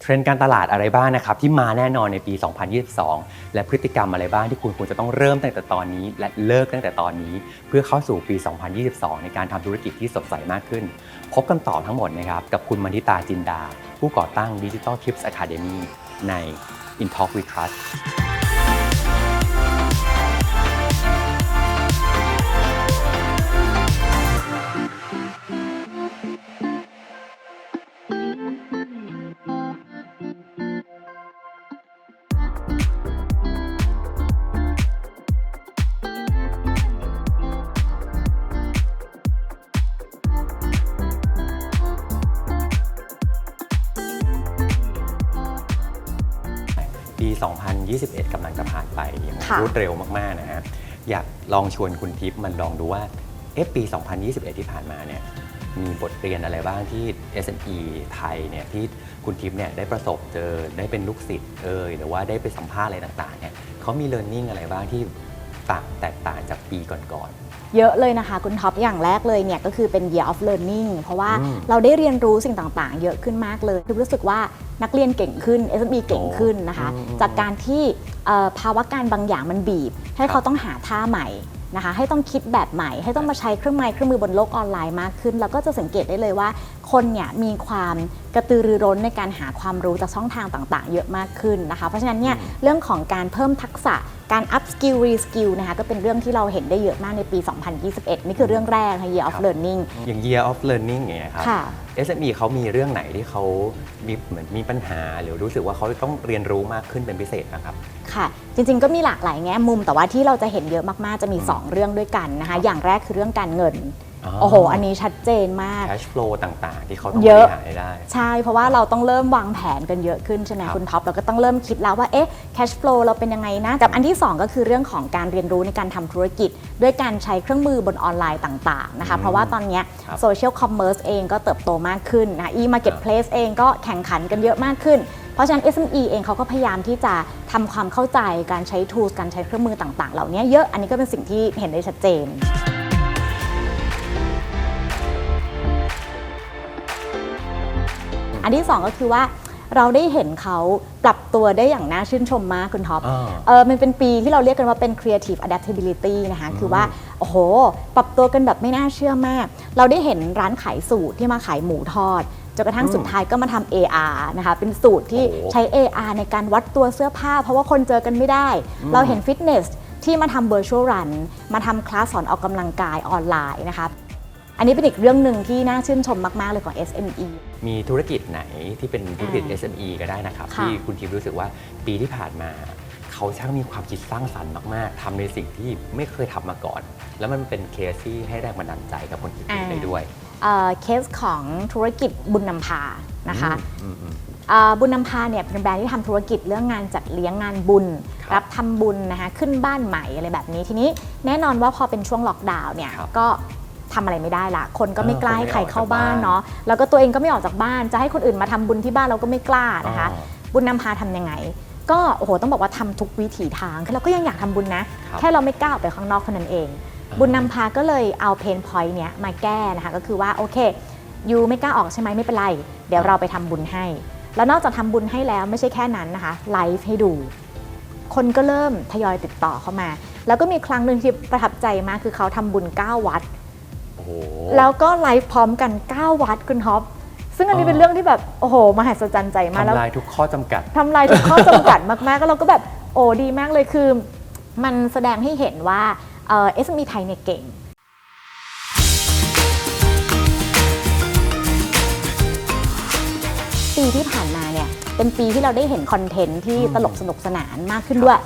เทรนด์การตลาดอะไรบ้างนะครับที่มาแน่นอนในปี 2022 และพฤติกรรมอะไรบ้างที่คุณควรจะต้องเริ่มตั้งแต่ตอนนี้ และเลิกตั้งแต่ตอนนี้ เพื่อเข้าสู่ปี 2022 ในการทำธุรกิจที่สดใสมากขึ้น พบคำตอบทั้งหมดนะครับกับคุณมณิตาจินดา ผู้ก่อตั้ง Digital Tips Academy ใน In Talk We Trust 2021กำลังจะผ่านไปอย่างค่ะรวดเร็วมากๆนะฮะอยากลองชวนคุณทิพย์มันลองดูว่าเอ๊ะปี 2021 ที่ผ่านมาเนี่ยมีบทเรียนอะไรบ้างที่ SME ไทยเนี่ยที่คุณทิพย์เนี่ยได้ประสบเจอได้เป็นลูกศิษย์เอ่ยหรือว่าได้ไปสัมภาษณ์อะไรต่างๆเนี่ยเขามี learning อะไรบ้างที่ต่างแตกต่างจากปีก่อน เยอะเลยนะคะ คุณท็อปอย่างแรกเลยเนี่ยก็คือเป็น year of learning เพราะว่าอืมเราได้เรียนรู้สิ่งต่างๆ เยอะขึ้นมากเลยคือรู้สึกว่านักเรียนเก่งขึ้น SME เก่งขึ้นนะคะอืมอืมจากการที่เอ่อภาวะการบางอย่างมันบีบ ให้ครัเขาบต้องหาท่าใหม่นะคะให้ต้องคิดแบบใหม่ ให้ต้องมาใช้เครื่องไม้เครื่องมือบนโลกออนไลน์มากขึ้น แล้วก็จะสังเกตได้เลยว่า คนเนี่ยมีความกระตือรือร้นในการหาความรู้จากช่องทางต่าง ๆ เยอะมากขึ้นนะคะ เพราะฉะนั้นเนี่ยเรื่องของการเพิ่มทักษะ การ up skill re skill นะคะก็เป็นเรื่องที่เราเห็นได้เยอะมากในปี 2021 นี่คือเรื่องแรกค่ะ year of ครับ learning ๆอย่าง year of learning อย่างเงี้ยครับ ค่ะ SME เขามีเรื่องไหนที่เขามีเหมือนมีปัญหา หรือรู้สึกว่าเขาต้องเรียนรู้มากขึ้นเป็นพิเศษนะครับ ค่ะ จริงๆก็มีหลากหลายแง่มุมแต่ว่าที่เราจะเห็นเยอะมากๆจะมีอืม2เรื่องด้วยกันนะคะ อย่างแรกคือเรื่องการเงินอ๋อ โอ้โห อันนี้ชัดเจนมาก cash flow ต่างๆ ที่เขาต้องบเยอะริหารให้ได้ ใช่ เพราะว่าเราต้องเริ่มวางแผนกันเยอะขึ้นใช่ไหมครับคุณท็อป เราก็ต้องเริ่มคิดแล้วว่า เอ๊ะ cash flow เราเป็นยังไงนะ กับอันที่ 2 ก็คือเรื่องของการเรียนรู้ในการทำธุรกิจ ด้วยการใช้เครื่องมือบนออนไลน์ต่างๆ นะคะ เพราะว่าตอนเนี้ยครับโซเชียลคอมเมอร์สเองก็เติบโตมากขึ้นนะ e-marketplace เองก็แข่งขันกันเยอะมากขึ้นเพราะฉะนั้น SME เองเขาก็พยายามที่จะทำความเข้าใจการใช้ tools การใช้เครื่องมือต่าง ๆ เหล่านี้เยอะ อันนี้ก็เป็นสิ่งที่เห็นได้ชัดเจน อันที่สองก็คือว่าเราได้เห็นเขาปรับตัวได้อย่างน่าชื่นชมมากคุณท็อปอ่าเออมันเป็นปีที่เราเรียกกันว่าเป็น creative adaptability นะคะ คือว่า โอ้โห ปรับตัวกันแบบไม่น่าเชื่อมาก เราได้เห็นร้านขายสูตรที่มาขายหมูทอดจนกระทั่งอืมสุดท้ายก็มาทำ AR นะคะ เป็นสูตรที่โอ้โหใช้ AR ในการวัดตัวเสื้อผ้า เพราะว่าคนเจอกันไม่ได้ เราเห็นฟิตเนสที่มาทำ virtual run มาทำคลาสสอนออกกำลังกายออนไลน์นะคะ อันนี้เป็นอีกเรื่องหนึ่งที่น่าชื่นชมมากๆเลยของ SME มีธุรกิจไหนที่เป็นธุรกิจอ่า SME ก็ได้นะครับ ค่ะ ที่คุณทิพย์รู้สึกว่าปีที่ผ่านมา เขาช่างมีความคิดสร้างสรรค์มาก ๆทำในสิ่งที่ไม่เคยทำมาก่อน แล้วมันเป็นเคสที่ให้แรงบันดาลใจกับคนอื่นๆได้ด้วยเอ่อเคสของธุรกิจบุญนำพานะคะ อืมอืม เอ่อบุญนำพาเนี่ยเป็นแบรนด์ที่ทำธุรกิจเรื่องงานจัดเลี้ยงงานบุญ ครับรับทำบุญนะคะขึ้นบ้านใหม่อะไรแบบนี้ทีนี้แน่นอนว่าพอเป็นช่วงล็อกดาวน์เนี่ยครับก็ ทำอะไรไม่ได้ละ คนก็ไม่เออกล้าคนไม่ให้ใครเข้าออกจากบ้านบ้านเนาะ แล้วก็ตัวเองก็ไม่ออกจากบ้าน จะให้คนอื่นมาทำบุญที่บ้านเราก็ไม่กล้านะคะอ๋อบุญนำพาทำยังไง ก็โอ้โหต้องบอกว่าทำทุกวิถีทาง คือเราก็ยังอยากทำบุญนะครับแค่เราไม่กล้าออกไปข้างนอกเท่านั้นเองอ่าบุญนำพาก็เลยเอาเพนพอยต์เนี้ยมาแก้นะคะ ก็คือว่าโอเคยูไม่กล้าออกใช่ไหมไม่เป็นไร เดี๋ยวเราไปทำบุญให้ แล้วนอกจากทำบุญให้แล้วไม่ใช่แค่นั้นนะคะไลฟ์ให้ดูคนก็เริ่มทยอยติดต่อเข้ามา แล้วก็มีครั้งหนึ่งที่ประทับใจมากคือเขาทำบุญ 9 วัดโอ้โห แล้วก็ไลฟ์พร้อมกัน 9 วัดคุณท็อปซึ่งอันนี้อ๋อเป็นเรื่องที่แบบ โอ้โห มหัศจรรย์ใจมากแล้วทำลายทุกข้อจำกัดทำลายทุกข้อจำกัดมากๆก็เราก็แบบโอ้ดีมากเลยคือ มันแสดงให้เห็นว่าเอสมีไทยเนี่ยเก่งปีที่ผ่านมาเนี่ยเป็นปีที่เราได้เห็นคอนเทนต์ที่ตลกสนุกสนานมากขึ้นด้วย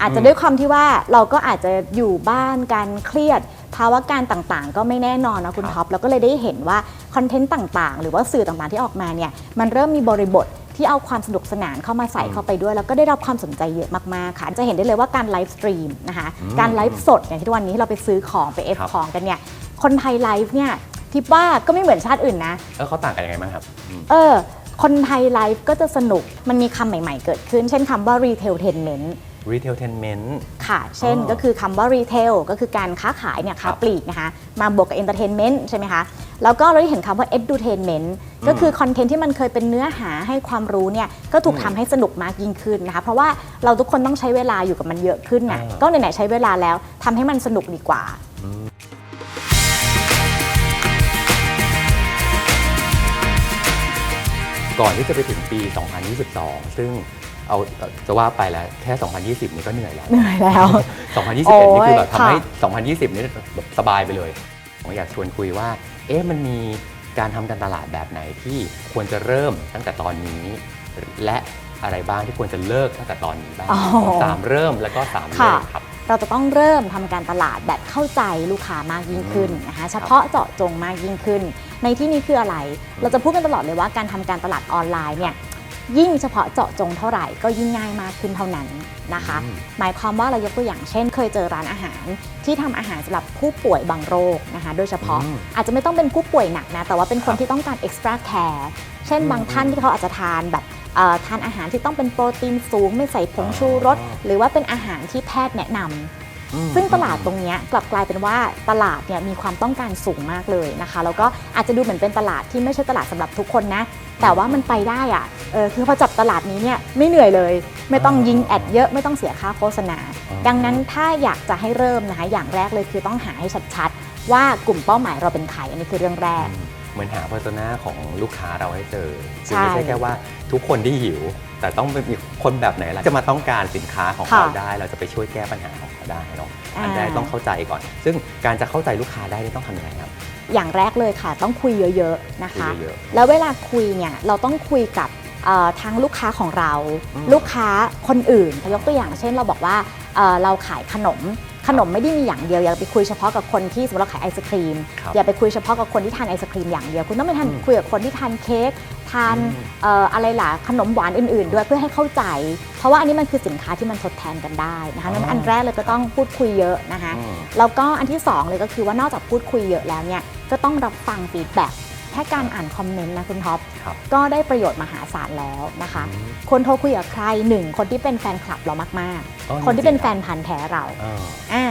อาจจะด้วยความที่ว่าเราก็อาจจะอยู่บ้านกันเครียด ภาวะการต่างๆ ก็ไม่แน่นอนนะคุณครับท็อปเราก็เลยได้เห็นว่าคอนเทนต์ต่างๆ หรือว่าสื่อต่างๆที่ออกมาเนี่ยมันเริ่มมีบริบทที่เอาความสนุกสนานเข้ามาใส่เข้าไปด้วย แล้วก็ได้รับความสนใจเยอะมากๆค่ะจะเห็นได้เลยว่าการไลฟ์สตรีมนะคะอืมการไลฟ์สดอย่างที่ทุกวันนี้เราไปซื้อของไปเอฟครับของกันเนี่ยคนไทยไลฟ์เนี่ยทิปว่าก็ไม่เหมือนชาติอื่นนะเออเขาต่างกันยังไงบ้างครับอืมเออ คนไทยไลฟ์ก็จะสนุกมันมีคำใหม่ๆเกิดขึ้น เช่นคำว่า retailtainment retailtainment ค่ะ เช่นอ๋อก็คือคำว่า retail ก็คือการค้าขายเนี่ยครัค้าบปลีกนะคะ มาบวกกับ entertainment ใช่ไหมคะ แล้วก็เราได้เห็นคำว่า edutainment ก็คือคอนเทนต์ที่มันเคยเป็นเนื้อหาให้ความรู้เนี่ยก็ถูกอืมทำให้สนุกมากยิ่งขึ้นนะคะ เพราะว่าเราทุกคนต้องใช้เวลาอยู่กับมันเยอะขึ้นนะอ่าก็ไหนๆใช้เวลาแล้วทำให้มันสนุกดีกว่า ก่อนที่จะไปถึงปี 2022 ซึ่งเอาจะว่าไปแล้วแค่ 2020 นี่ก็เหนื่อยแล้ว เหนื่อยแล้ว 2021 นี่โอ้คือยแบบทำให้ค่ะ2020 นี่แบบสบายไปเลยผมอยากชวนคุยว่า เอ๊ะมันมีการทำการตลาดแบบไหนที่ควรจะเริ่มตั้งแต่ตอนนี้ และอะไรบ้างที่ควรจะเลิกตั้งแต่ตอนนี้บ้างอ๋อสามเริ่มแล้วก็สามเลิค่ะกครับ เราจะต้องเริ่มทำการตลาดแบบเข้าใจลูกค้ามากยิ่งขึ้นนะคะเฉพาะเจาะจงมากยิ่งขึ้น ในที่นี้คืออะไร เราจะพูดกันตลอดเลยว่าการทำการตลาดออนไลน์เนี่ยยิ่งเฉพาะเจาะจงเท่าไหร่ก็ยิ่งง่ายมากขึ้นเท่านั้นนะคะอืมหมายความว่าเรายกตัวอย่างเช่น เคยเจอร้านอาหาร ที่ทำอาหารสำหรับผู้ป่วยบางโรคนะคะ โดยเฉพาะอืมอาจจะไม่ต้องเป็นผู้ป่วยหนักนะ แต่ว่าเป็นคนครับที่ต้องการ extra care เช่นอืมบางท่านที่เขาอาจจะทานแบบเอ่อ ทานอาหารที่ต้องเป็นโปรตีนสูง ไม่ใส่ผงชูรสอ๋อหรือว่าเป็นอาหารที่แพทย์แนะนำอืมซึ่งตลาดตรงเนี้ยกลับกลายเป็นว่าตลาดเนี่ยมีความต้องการสูงมากเลยนะคะ แล้วก็อาจจะดูเหมือนเป็นตลาดที่ไม่ใช่ตลาดสำหรับทุกคนนะ แต่ว่ามันไปได้อะเออคือพอจับตลาดนี้เนี่ยไม่เหนื่อยเลย ไม่ต้องยิงแอดเยอะไม่ต้องเสียค่าโฆษณาอ๋อดังนั้นถ้าอยากจะให้เริ่มนะคะอย่างแรกเลยคือต้องหาให้ชัดๆ ว่ากลุ่มเป้าหมายเราเป็นใครอันนี้คือเรื่องแรก เหมือนหา persona ของลูกค้าเราให้เจอคือใช่ไม่ใช่แค่ว่าทุกคนที่หิว แต่ต้องเป็นมีคนแบบไหนล่ะจะมาต้องการสินค้าของค่ะเราได้ เราจะไปช่วยแก้ปัญหาของเขาได้เนาะอันแรกอ่าต้องเข้าใจก่อน ซึ่งการจะเข้าใจลูกค้าได้นี่ต้องทำยังไงครับ อย่างแรกเลยค่ะ ต้องคุยเยอะๆนะคะคุยเยอะแล้วเวลาคุยเนี่ยเราต้องคุยกับเอ่อทั้งลูกค้าของเราอืมลูกค้าคนอื่นยกตัวอย่างเช่น เราบอกว่าเอ่อเราขายขนม ขนมไม่ได้มีอย่างเดียวอย่าไปคุยเฉพาะกับคนที่สมมติเราขายไอศครีม ครับอย่าไปคุยเฉพาะกับคนที่ทานไอศครีมอย่างเดียว คุณต้องไปทานอืมคุยกับคนที่ทานเค้กทานอืม เอ่ออะไรล่ะขนมหวานอื่นๆ ด้วยเพื่อให้เข้าใจ เพราะว่าอันนี้มันคือสินค้าที่มันทดแทนกันได้นะคะนั้นอันแรกเลยก็ต้องพูดคุยเยอะนะคะ อืม แล้วก็อันที่ 2 เลยก็คือว่านอกจากพูดคุยเยอะแล้วเนี่ยก็ต้องรับฟังฟีดแบ็กแค่การอ่านคอมเมนต์นะคุณท็อปครับก็ได้ประโยชน์มหาศาลแล้วนะคะอืมคนโทรคุยกับใครหนึ่งคนที่เป็นแฟนคลับเรามากอ๋อๆคนที่เป็นจริงๆแฟนพันธ์แท้เราอ่าอ่า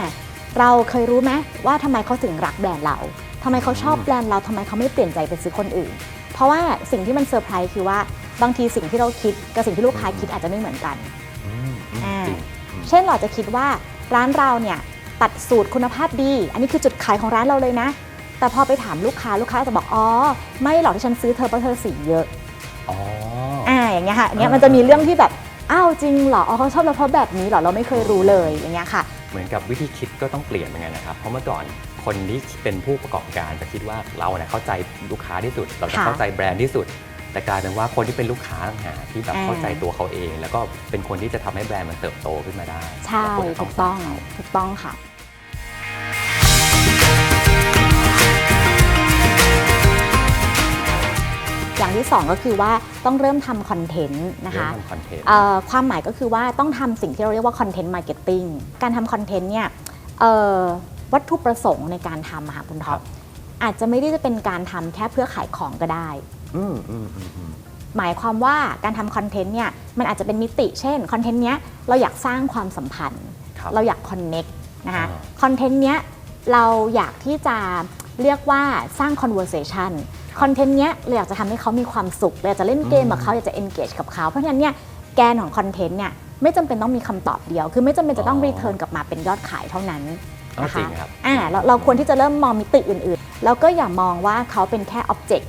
เราเคยรู้ไหมว่าทำไมเขาถึงรักแบรนด์เราทำไมเขาชอบอืมแบรนด์เราทำไมเขาไม่เปลี่ยนใจไปซื้อคนอื่น เพราะว่าสิ่งที่มันเซอร์ไพรส์คือว่าบางทีสิ่งที่เราคิดกับสิ่งที่ลูกค้าคิดอาจจะไม่เหมือนกันอืมอืมอ่าจริงอืมเช่นเราอาจจะคิดว่าร้านเราเนี่ยตัดสูตรคุณภาพดี อันนี้คือจุดขายของร้านเราเลยนะ แต่พอไปถามลูกค้าลูกค้าจะบอกอ๋อไม่หรอกที่ฉันซื้อเธอเพราะเธอสีเยอะอ๋ออ่าอย่างเงี้ยค่ะอย่างเงี้ยอ่ามัมันจะมีเรื่องที่แบบอ้าวจริงเหรออ๋อเขาชอบเราเพราะแบบนี้เหรอเราไม่เคยรู้เลยอย่างเงี้ยค่ะ เหมือนกับวิธีคิดก็ต้องเปลี่ยนเหมือนกันนะครับ เพราะเมื่อก่อนคนที่เป็นผู้ประกอบการจะคิดว่าเราเนี่ยเข้าใจลูกค้าที่สุด เราจะค่ะเข้าใจแบรนด์ที่สุด แต่กลายเป็นว่าคนที่เป็นลูกค้าต่างหากที่แบบอ่าเข้าใจตัวเขาเอง แล้วก็เป็นคนที่จะทำให้แบรนด์มันเติบโตขึ้นมาได้ใช่เราควรจะถูกต้องฟัเขาถูกต้องค่ะ อย่างที่สองก็คือว่าต้องเริ่มทำคอนเทนต์นะคะเรื่องทำคอนเทนต์ เอ่อความหมายก็คือว่าต้องทำสิ่งที่เราเรียกว่าคอนเทนต์มาร์เก็ตติ้งการทำคอนเทนต์เนี่ยเอ่อวัตถุประสงค์ในการทำอะค่ะคุณท็อปอาจจะไม่ได้จะเป็นการทำแค่เพื่อขายของก็ได้ อืมอืมอืมอืม หมายความว่าการทำคอนเทนต์เนี่ยมันอาจจะเป็นมิติ เช่นคอนเทนต์เนี้ยเราอยากสร้างความสัมพันธ์ ครับเราอยากคอนเน็กนะคะอ่า คอนเทนต์เนี้ยเราอยากที่จะเรียกว่าสร้าง conversation คอนเทนต์เนี้ยเราอยากจะทำให้เขามีความสุขเราอยากจะเล่นเกมกับเขาอยากจะ engage กับเขาเพราะฉะนั้นเนี่ยแกนของคอนเทนต์เนี่ยไม่จำเป็นต้องมีคำตอบเดียว คือไม่จำเป็นจะต้องอ๋อ return กลับมาเป็นยอดขายเท่านั้นอ๋อนะจริคะงครับอ่าเราเราควรที่จะเริ่มมองมิติอื่นๆ แล้วก็อย่ามองว่าเขาเป็นแค่ object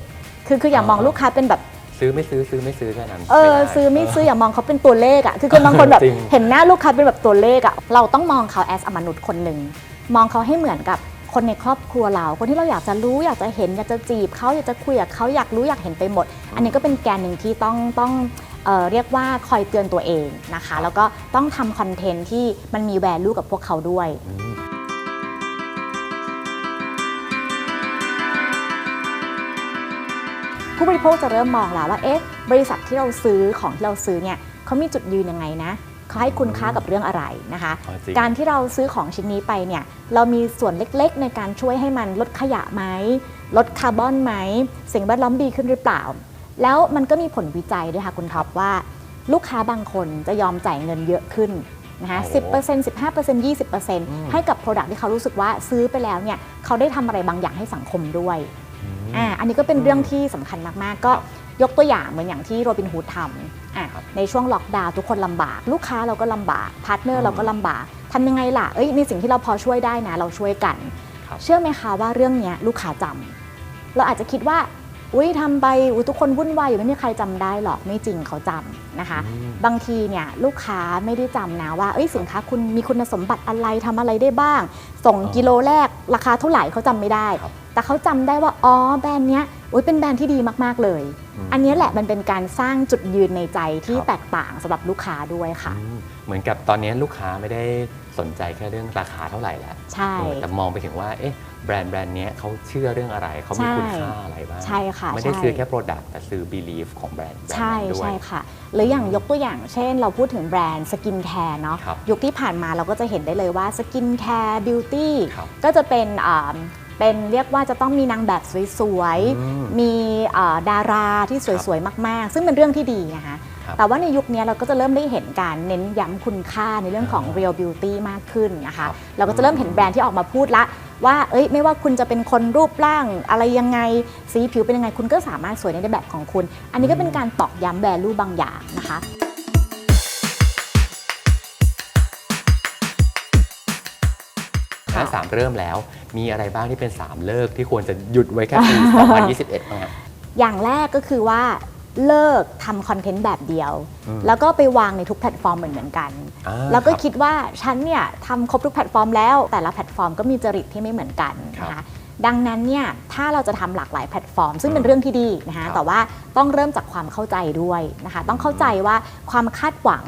คือคืออย่ามองอ๋อลูกค้าเป็นแบบซื้อไม่ซื้อซื้อไม่ซื้อแค่นั้นเออด้ซื้อไม่ซื้ออย่ามองเขาเป็นตัวเลขอะคือคือบางคนแบบจริงเห็นหน้าลูกค้าเป็นแบบตัวเลขอะเราต้องมองเขาแอสมนุษย์คนหนึ่งมองเขาให้เหมือนกับ คนในครอบครัวเรา คนที่เราอยากจะรู้อยากจะเห็นอยากจะจีบเขาอยากจะคุยกับเขาอยากรู้อยากเห็นไปหมด อันนี้ก็เป็นแกนหนึ่งที่ต้องต้องเอ่อเรียกว่าคอยเตือนตัวเองนะคะ แล้วก็ต้องทำคอนเทนต์ที่มันมีแวลูกับพวกเขาด้วยอืมผู้บริโภคจะเริ่มมองแล้วว่า เอ๊ะ บริษัทที่เราซื้อของที่เราซื้อเนี่ยเขามีจุดยืนยังไงนะ เขาให้คุณค่ากับเรื่องอะไรนะคะ อ๋อจริง การที่เราซื้อของชิ้นนี้ไปเนี่ยเรามีส่วนเล็กๆ ในการช่วยให้มันลดขยะไหมลดคาร์บอนไหมสิ่งแวดล้อมดีขึ้นหรือเปล่า แล้วมันก็มีผลวิจัยด้วยค่ะคุณท็อปว่า ลูกค้าบางคนจะยอมจ่ายเงินเยอะขึ้นนะคะโอ้10% 15% 20%ให้กับ Product ที่เขารู้สึกว่าซื้อไปแล้วเนี่ยเขาได้ทำอะไรบางอย่างให้สังคมด้วยมอ่าอันนี้ก็เป็นเรื่องที่สำคัญมาก ๆ ก็ ยกตัวอย่างเหมือนอย่างที่โรบินฮูดทำอะครับในช่วงล็อกดาวน์ทุกคนลำบาก ลูกค้าเราก็ลำบากพาร์ทเนออืร์มเราก็ลำบากทำยังไงล่ะเอ้ยในสิ่งที่เราพอช่วยได้นะ เราช่วยกันครับเชื่อไหมคะว่าเรื่องเนี้ยลูกค้าจำเราอาจจะคิดว่าอุ้ยทำไปอุ้ยทุกคนวุ่นวายอยู่ไม่มีใครจำได้หรอกไม่จริงเขาจำนะคะอืมบางทีเนี่ยลูกค้าไม่ได้จำนะว่าเอ้ยสินค้าคุณมีคุณสมบัติอะไรทำอะไรได้บ้าง ส่งอ๋อกิโลแรกราคาเท่าไหร่เขาจำไม่ได้ครับ แต่เขาจำได้ว่าอ๋อแบรนด์เนี้ยอุ๊ยเป็นแบรนด์ที่ดีมากๆเลยอืมอันเนี้ยแหละมันเป็นการสร้างจุดยืนในใจที่ครับแตกต่างสำหรับลูกค้าด้วยค่ะอืมเหมือนกับตอนนี้ลูกค้าไม่ได้สนใจแค่เรื่องราคาเท่าไหร่แล้วใช่เออแต่มองไปถึงว่าเอ๊ะแบรนด์แบรนด์เนี้ยเขาเชื่อเรื่องอะไรเขามีใช่คุณค่าอะไรบ้างใช่ค่ะไม่ได้ใช่ซื้อแค่ Product แต่ซื้อ belief ของแบรนด์แบรนด์ใช่นั้นด้วยใช่ค่ะ หรืออย่างยกตัวอย่างเช่น เราพูดถึงแบรนด์สกินแคร์เนาะครับยุคที่ผ่านมาเราก็จะเห็นได้เลยว่าสกินแคร์บิวตี้ครับก็จะเป็นอ่า เป็นเรียกว่าจะต้องมีนางแบบสวยอืมๆมีอ่าดาราที่สวยๆ มากๆ ซึ่งเป็นเรื่องที่ดีนะคะครับแต่ว่าในยุคนี้เราก็จะเริ่มได้เห็นการเน้นย้ำคุณค่าในเรื่องของอ่า real beauty มากขึ้นนะครัคะบเราก็จะเริ่มเห็นแบรนด์ที่ออกมาพูดละว่า เอ้ย ไม่ว่าคุณจะเป็นคนรูปร่างอะไรยังไง สีผิวเป็นยังไง คุณก็สามารถสวยในแบบของคุณ อันนี้ก็เป็นการตอกย้ำแวลูบางอย่างนะคะ และสามเริ่มแล้ว มีอะไรบ้างที่เป็น 3 เลิกที่ควรจะหยุดไว้แค่ปี 2021บ้างฮะ อย่างแรกก็คือว่าเลิกทำคอนเทนต์แบบเดียว อืมแล้วก็ไปวางในทุกแพลตฟอร์มเหมือนเหมือนกัน อ่าแล้วก็รับคิดว่าฉันเนี่ยทำครบทุกแพลตฟอร์มแล้ว แต่ละแพลตฟอร์มก็มีจริตที่ไม่เหมือนกันนะครัคะบดังนั้นเนี่ยถ้าเราจะทำหลากหลายแพลตฟอร์ม ซึ่งอืมเป็นเรื่องที่ดีนะคะครับแต่ว่าต้องเริ่มจากความเข้าใจด้วยนะคะต้องเข้าใจว่าความคาดหวัง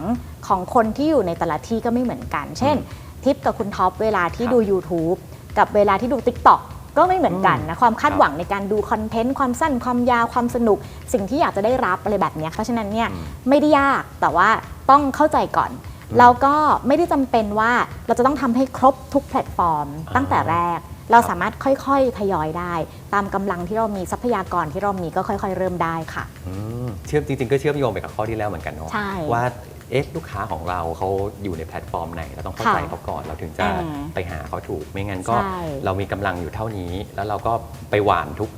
ของคนที่อยู่ในแต่ละที่ก็ไม่เหมือนกัน เช่น ทิปกับคุณท็อปเวลาที่ครับดู YouTube กับเวลาที่ดู TikTok ก็ไม่เหมือนกันนะ ความคาดครับหวังในการดูคอนเทนต์ความสั้นความยาวความสนุก สิ่งที่อยากจะได้รับอะไรแบบเนี้ยเพราะฉะนั้นเนี่ยอืมไม่ได้ยากแต่ว่าต้องเข้าใจก่อนแล้วก็ไม่ได้จำเป็นว่าเราจะต้องทำให้ครบทุกแพลตฟอร์มอ่าตั้งแต่แรกเราครับสามารถค่อยๆ ทยอยได้ ตามกำลังที่เรามีทรัพยากรที่เรามีก็ค่อย ๆ เริ่มได้ค่ะอืมเชื่อมจริงๆก็เชื่อมโยงไปกับข้อที่แล้วเหมือนกันเนาะใช่ว่า เอ๊ะลูกค้าของเราเขาอยู่ในแพลตฟอร์มไหน เราต้องเข้าค่ะใจเขาก่อนเราถึงจะอ่าไปหาเขาถูก ไม่งั้นก็ใช่เรามีกำลังอยู่เท่านี้ แล้วเราก็ไปหวานทุก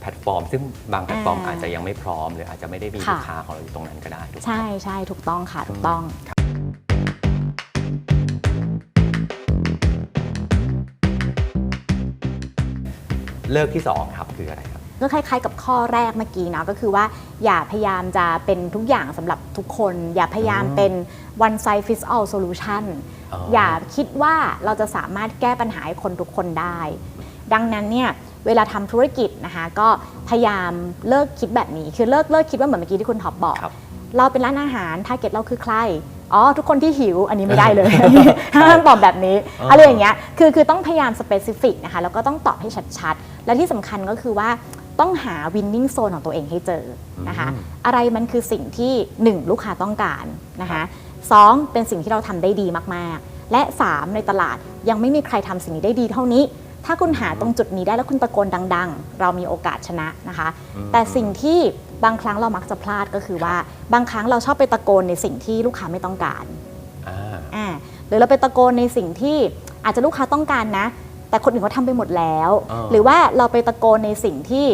แพลตฟอร์ม ซึ่งบางแพลตฟอร์มอ่าอาจจะยังไม่พร้อม หรืออาจจะไม่ได้มีค่ะ ลูกค้าของเราอยู่ตรงนั้นก็ได้ถูกไหม ใช่ใช่ถูกต้องค่ะ ถูกต้อง เลิกที่สองครับคืออะไรครับ ก็คล้ายๆ กับข้อแรกเมื่อกี้เนาะก็คือว่าอย่าพยายามจะเป็นทุกอย่างสำหรับทุกคน อย่าพยายามอืมเป็น one size fits all solution อ๋ออย่าคิดว่าเราจะสามารถแก้ปัญหาให้คนทุกคนได้ ดังนั้นเนี่ยเวลาทำธุรกิจนะคะก็พยายามเลิกคิดแบบนี้ คือเลิกเลิกคิดว่าเหมือนเมื่อกี้ที่คุณท็อปบอกครับเราเป็นร้านอาหารทาร์เก็ตเราคือใครอ๋อทุกคนที่หิวอันนี้ไม่ได้เลยอันนี้ห้ามตอบแบบนี้อ๋อออะไรอย่างเงี้ยคือคือต้องพยายามสเปซิฟิกนะคะแล้วก็ต้องตอบให้ชัดๆ และที่สำคัญก็คือว่า ต้องหาวินนิ่งโซนของตัวเองให้เจอนะคะอืมอะไรมันคือสิ่งที่ 1 ลูกค้าต้องการนะคะสองเป็นสิ่งที่เราทำได้ดีมากๆ และ 3 ในตลาดยังไม่มีใครทำสิ่งนี้ได้ดีเท่านี้ ถ้าคุณหาตรงจุดนี้ได้แล้วคุณตะโกนดัง ๆ เรามีโอกาสชนะนะคะอืมแต่สิ่งที่บางครั้งเรามักจะพลาดก็คือว่าบางครั้งเราชอบไปตะโกนในสิ่งที่ลูกค้าไม่ต้องการอ่าอ่าหรือเราไปตะโกนในสิ่งที่อาจจะลูกค้าต้องการนะ แต่คนอื่นเขาทำไปหมดแล้ว อ่า หรือว่าเราไปตะโกนในสิ่งที่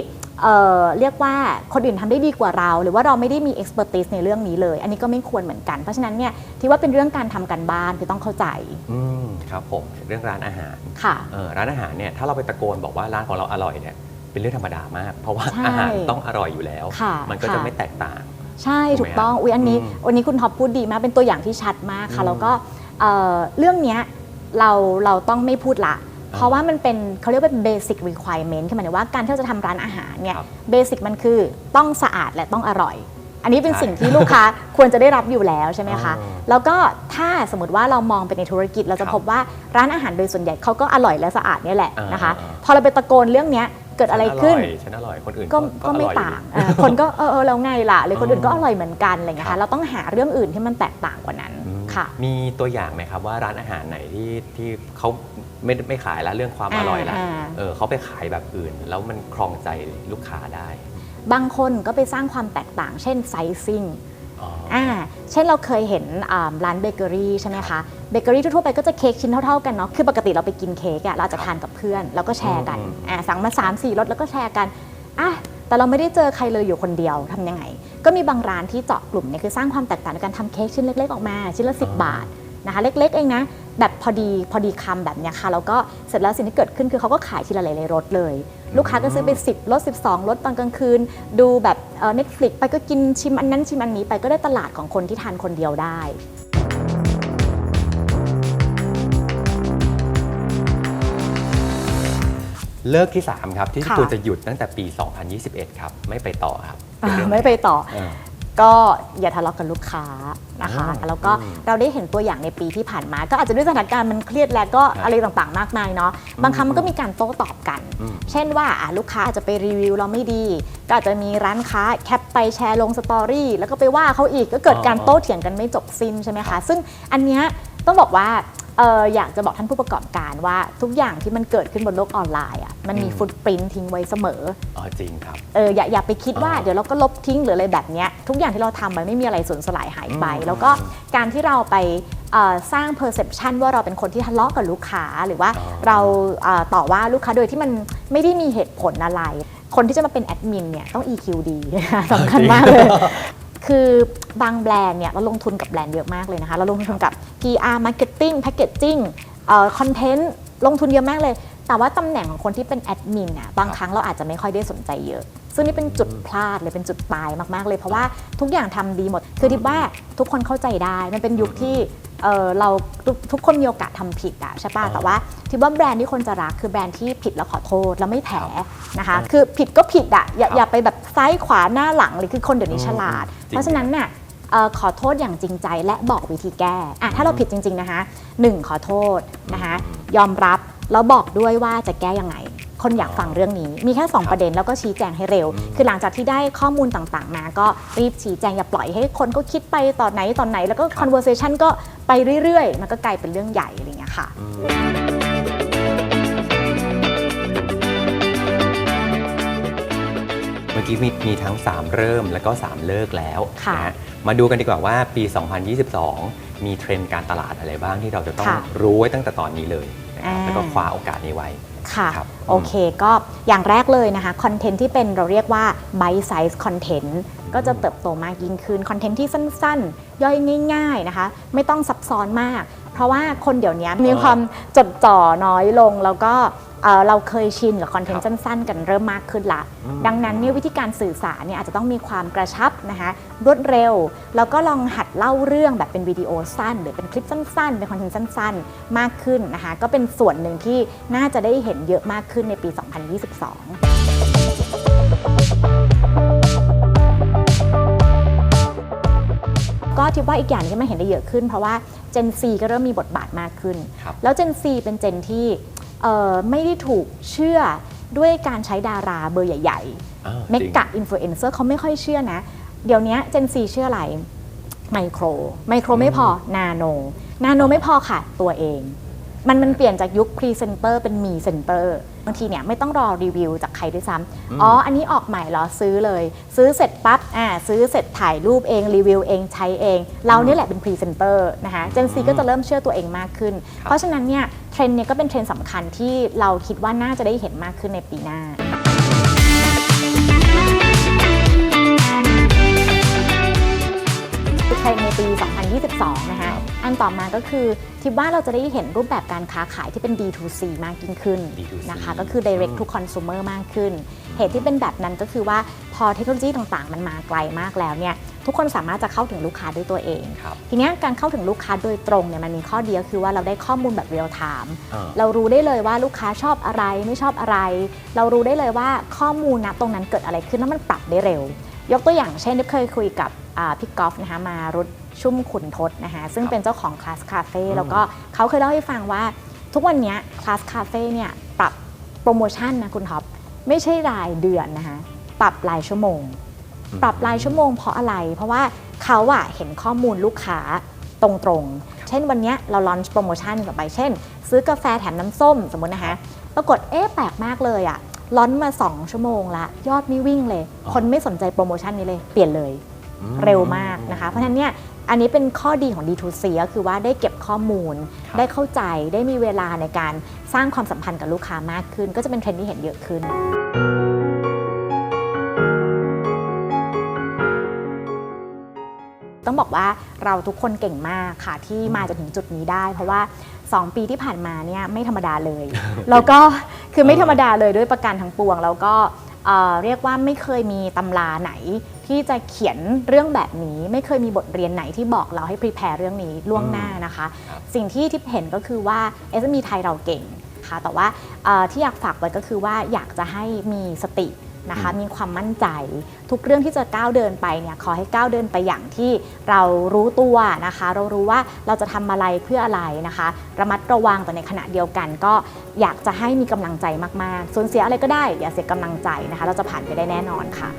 เอ่อเรียกว่าคนอื่นทำได้ดีกว่าเรา หรือว่าเราไม่ได้มี expertise ในเรื่องนี้เลย อันนี้ก็ไม่ควรเหมือนกัน เพราะฉะนั้นเนี่ยที่ว่าเป็นเรื่องการทำกันบ้านคือต้องเข้าใจอืมครับผมเรื่องร้านอาหารค่ะ เออร้านอาหารเนี่ยถ้าเราไปตะโกนบอกว่าร้านของเราอร่อยเนี่ยเป็นเรื่องธรรมดามาก เพราะว่าใช่อาหารต้องอร่อยอยู่แล้ว ค่ะมันก็จะค่ะ ไม่แตกต่าง ใช่ถูถูกกไหมต้องฮะอุ๊ยอันนี้อืมวันนี้คุณท็อปพูดดีมากเป็นตัวอย่างที่ชัดมากค่ะ อืมแล้วก็เอ่อเรื่องเนี้ยเราเราต้องไม่พูดละ เพราะว่ามันเป็นเขาเรียกว่าเป็น basic requirement คือหมายถึงว่าการที่เราจะทำร้านอาหารเนี่ยครับเบสิกมันคือต้องสะอาดและต้องอร่อย อันนี้เป็นใช่สิ่งที่ลูกค้า ควรจะได้รับอยู่แล้วใช่ไหมคะอ๋อแล้วก็ถ้าสมมติว่าเรามองไปในธุรกิจเราจะครับพบว่าร้านอาหารโดยส่วนใหญ่เขาก็อร่อยและสะอาดเนี่ยแหละอ่านนะคะอ่า พอเราไปตะโกนเรื่องเนี้ยเกิดอะไรขึ้น ฉันอร่อย คนอื่นก็ก็ก็ไม่อร่อยอยู่ ต่างอ่าคนก็เออเออแล้วไงล่ะหรือคนอื่นก็อร่อยเหมือนกันอะไรเงี้ยครัค่ะบ เราต้องหาเรื่องอื่นที่มันแตกต่างกว่านั้นอื มค่ะมีตัวอย่างไหมครับว่าร้านอาหารไหนที่ที่เขาไม่ไม่ขายแล้วเรื่องความอร่อยละอ่าเออเขาไปขายแบบอื่น แล้วมันครองใจลูกค้าได้ บางคนก็ไปสร้างความแตกต่าง เช่นไซซิ่งอ๋ออ่าเช่นเราเคยเห็นอ่าร้านเบเกอรี่ใช่ไหมคะเบเกอรี่ทั่วๆไปก็จะเค้กชิ้นเท่าๆกันเนาะคือปกติเราไปกินเค้กอะเราอาจจะทานกับเพื่อนแล้วก็แชร์กันอืมอ่าสั่งมา3 4รสแล้วก็แชร์กันอะแต่เราไม่ได้เจอใครเลยอยู่คนเดียวทำยังไง ก็มีบางร้านที่เจาะกลุ่มเนี่ยคือสร้างความแตกต่างในการทำเค้กชิ้นเล็ก ๆ ออกมาชิ้นละ 10 บาทนะคะเล็ก ๆ เองนะแบบพอดีพอดีคำแบบเนี้ยค่ะแล้วก็เสร็จแล้วสิ่งที่เกิดขึ้นคือเขาก็ขายทีละหลายๆรสเลย ลูกค้าก็ซื้อไป 10รส12รสตอนกลางคืน ดูแบบเน็ตฟลิกไปก็กินชิมอันนั้นชิมอันนี้ไปก็ได้ตลาดของคนที่ทานคนเดียวได้ เลิกที่ 3 ครับ ที่ค่ะคุณจะหยุดตั้งแต่ปี 2021 ครับ ไม่ไปต่อครับเป็นเรื่อง ไม่ไปต่อ เออก็อย่าทะเลาะกับลูกค้านะคะอ่าแล้วก็อืมเราได้เห็นตัวอย่างในปีที่ผ่านมา ก็อาจจะด้วยสถานการณ์มันเครียดแล้วก็ครับอะไรต่างๆ มากมายเนาะบางครั้งมันก็มีการโต้ตอบกัน อืม เช่นว่าอะลูกค้าอาจจะไปรีวิวเราไม่ดี ก็อาจจะมีร้านค้าแคปไปแชร์ลงสตอรี่แล้วก็ไปว่าเขาอีกก็เกิดการโต้เถียงกันไม่จบสิ้นใช่ไหมคะ ซึ่งอันเนี้ยต้องบอกว่า เอออยากจะบอกท่านผู้ประกอบการว่าทุกอย่างที่มันเกิดขึ้นบนโลกออนไลน์อะมันมีอืมฟุตปรินทิ้งไว้เสมออ๋อจริงครับเอออย่าอย่าไปคิดว่าอ่าเดี๋ยวเราก็ลบทิ้งหรืออะไรแบบเนี้ยทุกอย่างที่เราทำมันไม่มีอะไรสูญสลายหายไปอืมแล้วก็การที่เราไปเอ่อสร้าง perception ว่าเราเป็นคนที่ทะเลาะกับลูกค้าหรือว่าอ๋อเราเอ่อต่อว่าลูกค้าโดยที่มันไม่ได้มีเหตุผลอะไร คนที่จะมาเป็นแอดมินเนี่ยต้อง EQ ดีสำคัญมากเลย คือบางแบรนด์เนี่ยเราลงทุนกับแบรนด์เยอะมากเลยนะคะ เราลงทุนกับ PR Marketing Packaging คอนเทนต์ลงทุนเยอะมากเลย แต่ว่าตำแหน่งของคนที่เป็นแอดมินน่ะบางครั้งเราอาจจะไม่ค่อยได้สนใจเยอะ ซึ่งนี่เป็นจุดพลาดเลยเป็นจุดตายมากๆเลย เพราะว่าทุกอย่างทำดีหมด คือทิปว่าทุกคนเข้าใจได้ มันเป็นยุคที่ เอ่อเราทุกทุกคนมีโอกาสทำผิดอะใช่ป่ะอ่าแต่ว่าทิปว่าแบรนด์ที่คนจะรักคือแบรนด์ที่ผิดแล้วขอโทษแล้วไม่แผลนะคะครับคือผิดก็ผิดอะอย่าครับอย่าไปแบบซ้ายขวาหน้าหลังเลยคือคนเดี๋ยวนี้อืมฉลาดจริงเพราะฉะนั้นน่ะเอ่อขอโทษอย่างจริงใจและบอกวิธีแก้อะถ้าเราผิดจริง ๆนะคะหนึ่งขอโทษนะคะยอมรับแล้วบอกด้วยว่าจะแก้ยังไง คนอยากฟังเรื่องนี้ มีแค่ 2 ประเด็นแล้วก็ชี้แจงให้เร็ว คือหลังจากที่ได้ข้อมูลต่างๆ มาก็รีบชี้แจงอย่าปล่อยให้คนก็คิดไปตอนไหนตอนไหน แล้วก็ครับ conversation ก็ไปเรื่อยๆ มันก็กลายเป็นเรื่องใหญ่อะไรอย่างเงี้ยค่ะเมื่อกี้มีมีทั้ง 3 เริ่มแล้วก็ 3 เลิกแล้วค่ะนะฮะมาดูกันดีกว่าว่าปี 2022 มีเทรนด์การตลาดอะไรบ้างที่เราจะต้องค่ะรู้ไว้ตั้งแต่ตอนนี้เลยนะครับอ่าแล้วก็คว้าโอกาสนี้ไว้ ค่ะ ครับโอเคก็อย่างแรกเลยนะคะคอนเทนต์ที่เป็นเราเรียกว่า bite size content ก็จะเติบโตมากยิ่งขึ้นคอนเทนต์ที่สั้นๆ ย่อยง่ายๆนะคะ ไม่ต้องซับซ้อนมาก เพราะว่าคนเดี๋ยวนี้มีความจดจ่อน้อยลงแล้วก็ เอ่อเราเคยชินกับคอนเทนต์สั้นๆ กันเริ่มมากขึ้นละ อืม ดังนั้นเนี่ยวิธีการสื่อสารเนี่ยอาจจะต้องมีความกระชับนะคะรวดเร็ว แล้วก็ลองหัดเล่าเรื่องแบบเป็นวิดีโอสั้น หรือเป็นคลิปสั้นๆ เป็นคอนเทนต์สั้นๆ มากขึ้นนะคะก็เป็นส่วนหนึ่งที่น่าจะได้เห็นเยอะมากขึ้นในปี 2022ก็ทิปว่าอีกอย่างที่มันเห็นได้เยอะขึ้น เพราะว่า Gen Z ก็เริ่มมีบทบาทมากขึ้น ครับแล้ว Gen Z เป็นเจนที่เอ่อ ไม่ได้ถูกเชื่อด้วยการใช้ดาราเบอร์ใหญ่ๆอ่าเมจริงกะอินฟลูเอนเซอร์เขาไม่ค่อยเชื่อนะ เดี๋ยวนี้เจนซีเชื่ออะไรไมโครไมโครไม่พอนาโน นาโนไม่พอค่ะ ตัวเอง มันมันเปลี่ยนจากยุคพรีเซนเตอร์เป็นมีเซนเตอร์บางทีเนี่ยไม่ต้องรอรีวิวจากใครด้วยซ้ำอ๋อ อันนี้ออกใหม่เหรอซื้อเลย ซื้อเสร็จปั๊บอ่าซื้อเสร็จถ่ายรูปเองรีวิวเองใช้เอง เราเนี่ยแหละเป็นพรีเซนเตอร์นะคะเจนซีก็จะเริ่มเชื่อตัวเองมากขึ้น เพราะฉะนั้นเนี่ยเทรนด์เนี่ยก็เป็นเทรนด์สำคัญที่เราคิดว่าน่าจะได้เห็นมากขึ้นในปีหน้าเทรนด์ในปี 2022 นะคะ อันต่อมาก็คือทิปว่าเราจะได้เห็นรูปแบบการค้าขายที่เป็น D2C มากยิ่งขึ้น D2C นะคะก็คือ direct to consumer มากขึ้น เหตุที่เป็นแบบนั้นก็คือว่าพอเทคโนโลยีต่างๆ มันมาไกลมากแล้วเนี่ยทุกคนสามารถจะเข้าถึงลูกค้าด้วยตัวเอง ครับทีเนี้ยการเข้าถึงลูกค้าโดยตรงเนี่ยมันมีข้อดีก็คือว่าเราได้ข้อมูลแบบเรียลไทม์อ่า เรารู้ได้เลยว่าลูกค้าชอบอะไรไม่ชอบอะไร เรารู้ได้เลยว่าข้อมูลนะตรงนั้นเกิดอะไรขึ้นแล้วมันปรับได้เร็ว ยกตัวอย่างเช่นที่เคยคุยกับอ่าพี่กอล์ฟนะคะมารุด ชุ่มขุนทศนะคะซึ่งครับเป็นเจ้าของคลาสคาเฟ่อืมแล้วก็เขาเคยเล่าให้ฟังว่า ทุกวันเนี้คลาสคาเฟ่เนี่ยปรับโปรโมชั่นนะคุณท็อปไม่ใช่รายเดือนนะคะปรับรายชั่วโมง ปรับรายชั่วโมงเพราะอะไร เพราะว่าเขาอะเห็นข้อมูลลูกค้าตรงๆ เช่นวันเนี้ยเราลอนโปรโมชั่นกับไปเช่น ซื้อกาแฟแถมน้ำส้มสมมตินะคะปรากฏเอ๊ะแปลกมากเลยอะลอนมา 2 ชั่วโมงละ ยอดไม่วิ่งเลยอ๋อคนไม่สนใจโปรโมชั่นนี้เลย เปลี่ยนเลยอืมเร็วมากนะคะ เพราะฉะนั้นเนี่ยอันนี้เป็นข้อดีของ D2C ก็คือว่าได้เก็บข้อมูลครับได้เข้าใจได้มีเวลาในการสร้างความสัมพันธ์กับลูกค้ามากขึ้น ก็จะเป็นเทรนด์ที่เห็นเยอะขึ้น ต้องบอกว่าเราทุกคนเก่งมากค่ะที่มาจนถึงจุดนี้ได้ เพราะว่า 2 ปีที่ผ่านมาเนี่ยไม่ธรรมดาเลย แล้วก็คือไม่ธรรมดาเลยด้วยประการทั้งปวง แล้วก็เอ่อเรียกว่าไม่เคยมีตำราไหน ที่จะเขียนเรื่องแบบนี้ ไม่เคยมีบทเรียนไหนที่บอกเราให้ prepare เรื่องนี้ล่วงหน้านะคะครับสิ่งที่ทิพย์เห็นก็คือว่า SME ไทยเราเก่งค่ะแต่ว่าเอ่อที่อยากฝากไว้ก็คือว่าอยากจะให้มีสตินะคะมีความมั่นใจทุกเรื่องที่จะก้าวเดินไปเนี่ยขอให้ก้าวเดินไปอย่างที่เรารู้ตัวนะคะ เรารู้ว่าเราจะทำอะไรเพื่ออะไรนะคะ ระมัดระวังแต่ในขณะเดียวกัน ก็อยากจะให้มีกำลังใจมากๆสูญเสียอะไรก็ได้ อย่าเสียกำลังใจนะคะ เราจะผ่านไปได้แน่นอนค่ะ